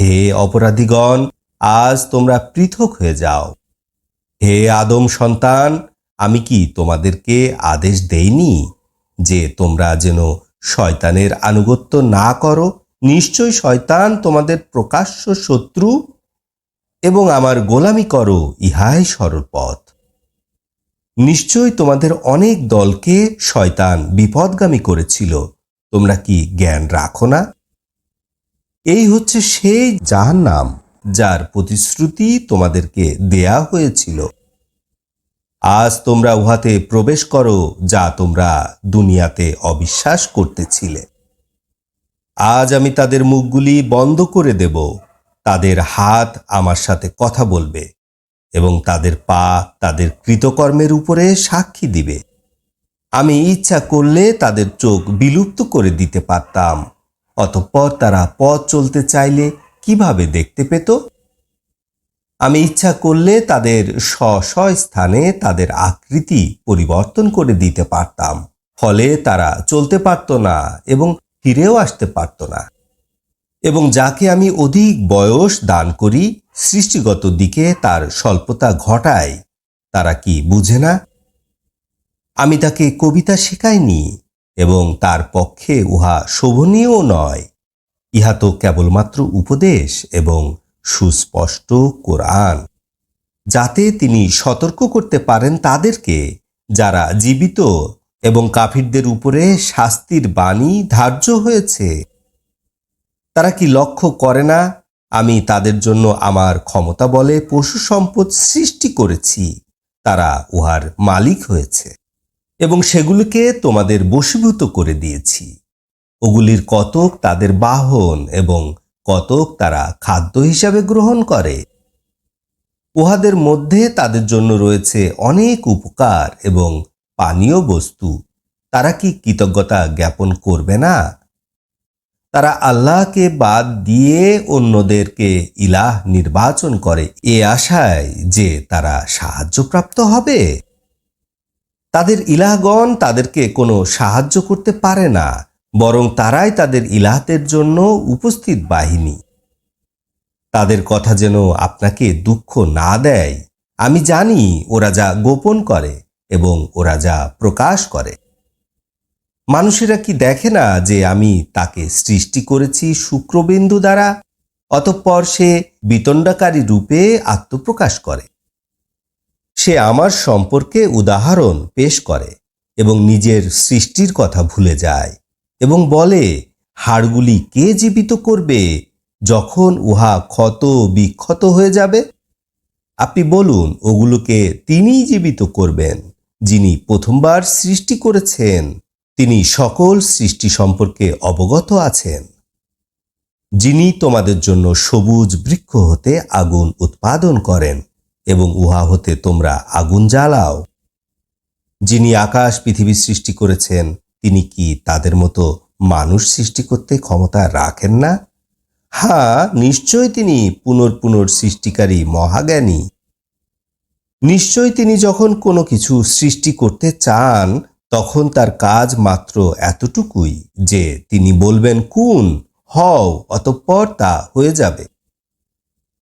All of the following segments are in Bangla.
হে অপরাধীগণ, আজ তোমরা পৃথক হয়ে যাও। হে আদম সন্তান, আমি কি তোমাদেরকে আদেশ দেইনি যে তোমরা যেন শয়তানের আনুগত্য না করো? নিশ্চয় শয়তান তোমাদের প্রকাশ্য শত্রু এবং আমার গোলামি করো, ইহাই সরল পথ। নিশ্চয় তোমাদের অনেক দলকে শয়তান বিপদগামী করেছিল, তোমরা কি জ্ঞান রাখো না? এই হচ্ছে সেই জাহান্নাম যার প্রতিশ্রুতি তোমাদেরকে দেয়া হয়েছিল। আজ তোমরা উহাতে প্রবেশ করো যা তোমরা দুনিয়াতে অবিশ্বাস করতেছিলে। আজ আমি তাদের মুখগুলি বন্ধ করে দেব, তাদের হাত আমার সাথে কথা বলবে এবং তাদের পা তাদের কৃতকর্মের উপরে সাক্ষী দিবে। আমি ইচ্ছা করলে তাদের চোখ বিলুপ্ত করে দিতে পারতাম। অতঃপর তারা পথ চলতে চাইলে কীভাবে দেখতে পেত? আমি ইচ্ছা করলে তাদের স্ব স্থানে তাদের আকৃতি পরিবর্তন করে দিতে পারতাম। ফলে তারা চলতে পারত না এবং ফিরেও আসতে পারত না। এবং যাকে আমি অধিক বয়স দান করি, সৃষ্টিগত দিকে তার স্বল্পতা ঘটায়, তারা কি বুঝে না? আমি তাকে কবিতা শেখাইনি এবং তার পক্ষে উহা শোভনীয় নয়। ইহা তো কেবলমাত্র উপদেশ এবং সুস্পষ্ট কোরআন। যাতে তিনি সতর্ক করতে পারেন তাদেরকে, যারা জীবিত এবং কাফিরদের উপরে শাস্তির বাণী ধার্য হয়েছে। তারা কি লক্ষ্য করে না, আমি তাদের জন্য আমার ক্ষমতা বলে পশু সম্পদ সৃষ্টি করেছি, তারা উহার মালিক হয়েছে। এবং সেগুলিকে তোমাদের বশীভূত করে দিয়েছি। ওগুলির কতক তাদের বাহন এবং কতক তারা খাদ্য হিসাবে গ্রহণ করে। উহাদের মধ্যে তাদের জন্য রয়েছে অনেক উপকার এবং পানীয় বস্তু। তারা কি কৃতজ্ঞতা জ্ঞাপন করবে না? তারা আল্লাহকে বাদ দিয়ে অন্যদেরকে ইলাহ নির্বাচন করে এ আশায় যে তারা সাহায্যপ্রাপ্ত হবে। তাদের ইলাহগণ তাদেরকে কোনো সাহায্য করতে পারে না, বরং তারাই তাদের ইলাহতের জন্য উপস্থিত বাহিনী। তাদের কথা যেন আপনাকে দুঃখ না দেয়, আমি জানি ওরা যা গোপন করে এবং ওরা যা প্রকাশ করে। মানুষেরা কি দেখে না যে আমি তাকে সৃষ্টি করেছি শুক্রবিন্দু দ্বারা, অতঃপর সে বিতণ্ডাকারী রূপে আত্মপ্রকাশ করে? সে আমার সম্পর্কে উদাহরণ পেশ করে এবং নিজের সৃষ্টির কথা ভুলে যায় এবং বলে, হাড়গুলি কে জীবিত করবে যখন উহা ক্ষত বিক্ষত হয়ে যাবে? আপনি বলুন, ওগুলোকে তিনিই জীবিত করবেন, যিনি প্রথমবার সৃষ্টি করেছেন। তিনি সকল সৃষ্টি সম্পর্কে অবগত আছেন। যিনি তোমাদের জন্য সবুজ বৃক্ষ হতে আগুন উৎপাদন করেন। এবং উহা হতে তোমরা আগুন জ্বালাও। যিনি আকাশ পৃথিবী সৃষ্টি করেছেন, তিনি কি তাদের মতো মানুষ সৃষ্টি করতে ক্ষমতা রাখেন না? হ্যাঁ নিশ্চয় তিনি পুনর্পুনর সৃষ্টিকারী মহাজ্ঞানী। নিশ্চয় তিনি যখন কোনো কিছু সৃষ্টি করতে চান, তখন তার কাজ মাত্র এতটুকুই যে তিনি বলবেন কোন হও, অতঃপর তা হয়ে যাবে।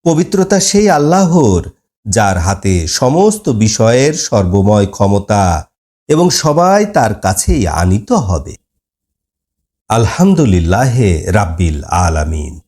পবিত্রতা সেই আল্লাহর যার হাতে সমস্ত বিষয়ের সর্বময় ক্ষমতা এবং সবাই তার কাছেই আনিত হবে। আলহামদুলিল্লাহে রাব্বিল আলামিন।